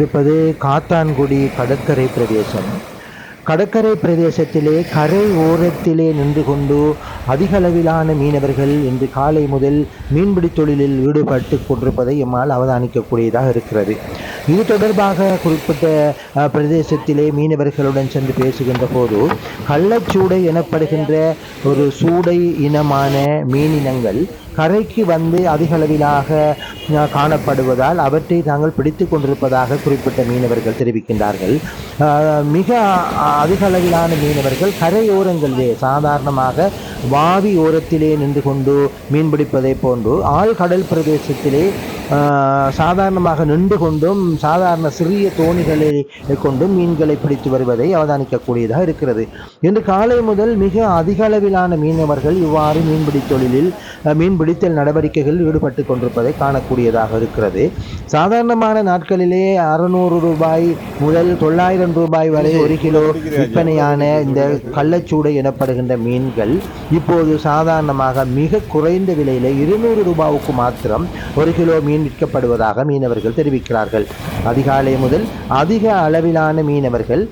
இருப்பது காத்தான்குடி கடற்கரை பிரதேசம். கடற்கரை பிரதேசத்திலே கரை ஓரத்திலே நின்று கொண்டு அதிக அளவிலான மீனவர்கள் இன்று காலை முதல் மீன்பிடி தொழிலில் ஈடுபட்டு கொண்டிருப்பதை எம்மால் அவதானிக்கக்கூடியதாக இருக்கிறது. இது தொடர்பாக குறிப்பிட்ட பிரதேசத்திலே மீனவர்களுடன் சென்று பேசுகின்ற போது கள்ளச்சூடை எனப்படுகின்ற ஒரு சூடை இனமான மீனினங்கள் கரைக்கு வந்து அதிக அளவிலாக காணப்படுவதால் அவற்றை தாங்கள் பிடித்து கொண்டிருப்பதாக குறிப்பிட்ட மீனவர்கள் தெரிவிக்கின்றார்கள். மிக அதிக அளவிலான மீனவர்கள் கரையோரங்களிலே சாதாரணமாக வாவி ஓரத்திலே நின்று கொண்டு மீன்பிடிப்பதை போன்று ஆழ்கடல் பிரதேசத்திலே சாதாரணமாக நின்று கொண்டும் சாதாரண சிறிய தோணிகளை கொண்டும் மீன்களை பிடித்து வருவதை அவதானிக்கக்கூடியதாக இருக்கிறது. இன்று காலை முதல் மிக அதிக அளவிலான மீனவர்கள் இவ்வாறு மீன்பிடி தொழிலில் மீன்பிடித்தல் நடவடிக்கைகளில் ஈடுபட்டு கொண்டிருப்பதை காணக்கூடியதாக இருக்கிறது. சாதாரணமான நாட்களிலே அறுநூறு ரூபாய் முதல் தொள்ளாயிரம் ரூபாய் வரை ஒரு கிலோ விற்பனையான இந்த கள்ளச்சூடை எனப்படுகின்ற மீன்கள் இப்போது சாதாரணமாக மிக குறைந்த விலையில இருநூறு ரூபாவுக்கு மாத்திரம் ஒரு கிலோ மீன் விற்கப்படுவதாக மீனவர்கள் தெரிவிக்கிறார்கள். அதிகாலை முதல் அதிக அளவிலான மீனவர்கள்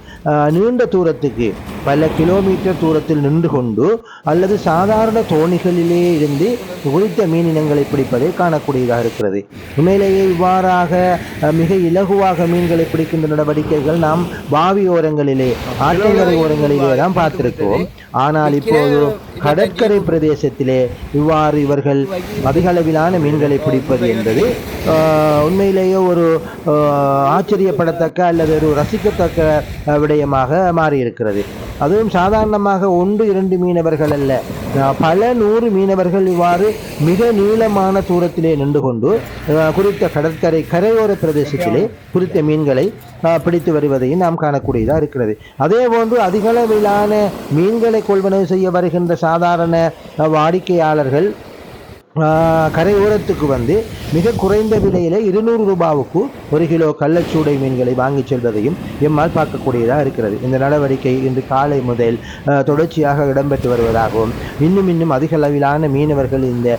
நீண்ட தூரத்துக்கு பல கிலோமீட்டர் தூரத்தில் நின்று கொண்டு அல்லது சாதாரண தோணிகளிலே இருந்து குறித்த மீனினங்களை பிடிப்பதை காணக்கூடியதாக இருக்கிறது. உண்மையிலேயே இவ்வாறாக மிக இலகுவாக மீன்களை பிடிக்கின்ற நடவடிக்கைகள் நாம் பாவி ஓரங்களிலே ஆற்றங்கரை ஓரங்களிலே தான் பார்த்திருக்கிறோம். ஆனால் இப்போது கடற்கரை பிரதேசத்திலே இவ்வாறு இவர்கள் அதிக அளவிலான மீன்களை பிடிப்பது என்பது ஆஹ், உண்மையிலேயே ஒரு ஆஹ், ஆச்சரியப்படத்தக்க அல்லது ஒரு ரசிக்கத்தக்க விடயமாக மாறியிருக்கிறது. அதுவும் சாதாரணமாக ஒன்று இரண்டு மீனவர்கள் அல்ல. பல நூறு மீனவர்கள் இவ்வாறு மிக நீளமான தூரத்திலே நின்று கொண்டு குறித்த கடற்கரை கரையோர பிரதேசத்திலே குறித்த மீன்களை பிடித்து வருவதையும் நாம் காணக்கூடியதாக இருக்கிறது. அதே போன்று அதிகளவிலான மீன்களை கொள்வனவு செய்ய வருகின்ற சாதாரண வாடிக்கையாளர்கள் கரையோரத்துக்கு வந்து மிக குறைந்த விலையில இருநூறு ரூபாவுக்கு ஒரு கிலோ கள்ளச்சூடை மீன்களை வாங்கிச் செல்வதையும் எம்மால் பார்க்கக்கூடியதாக இருக்கிறது. இந்த நடவடிக்கை இன்று காலை முதல் தொடர்ச்சியாக இடம்பெற்று வருவதாகவும் இன்னும் இன்னும் அதிக அளவிலான மீனவர்கள் இந்த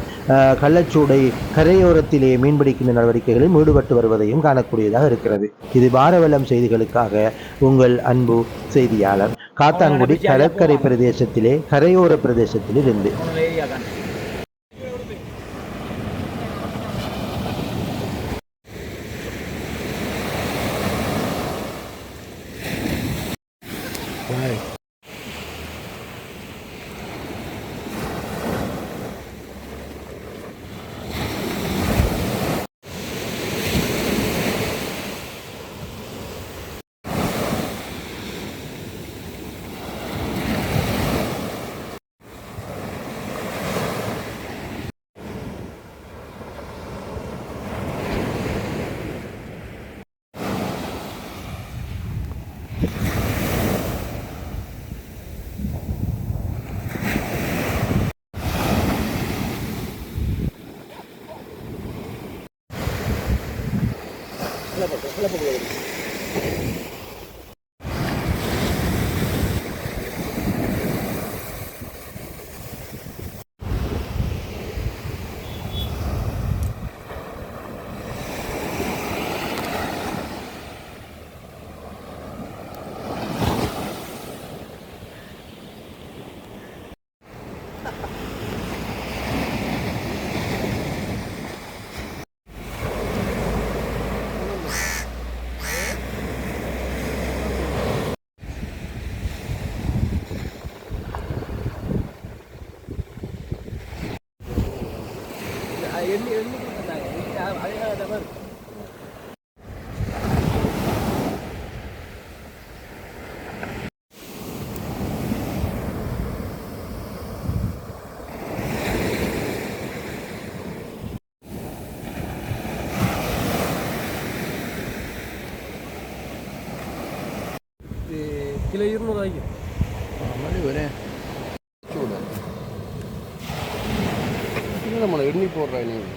கள்ளச்சூடை கரையோரத்திலே மீன்பிடிக்கின்ற நடவடிக்கைகளில் ஈடுபட்டு வருவதையும் காணக்கூடியதாக இருக்கிறது. இது வாரவலம் செய்திகளுக்காக உங்கள் அன்பு செய்தியாளர். காத்தான்குடி கடற்கரை பிரதேசத்திலே கரையோர Bye. பிரதேசத்தில் இருந்து കിലോ ഇരുന്നൂറായിരിക്കും മതി വരെ మనం ఎన్ని పోర్రా నీవు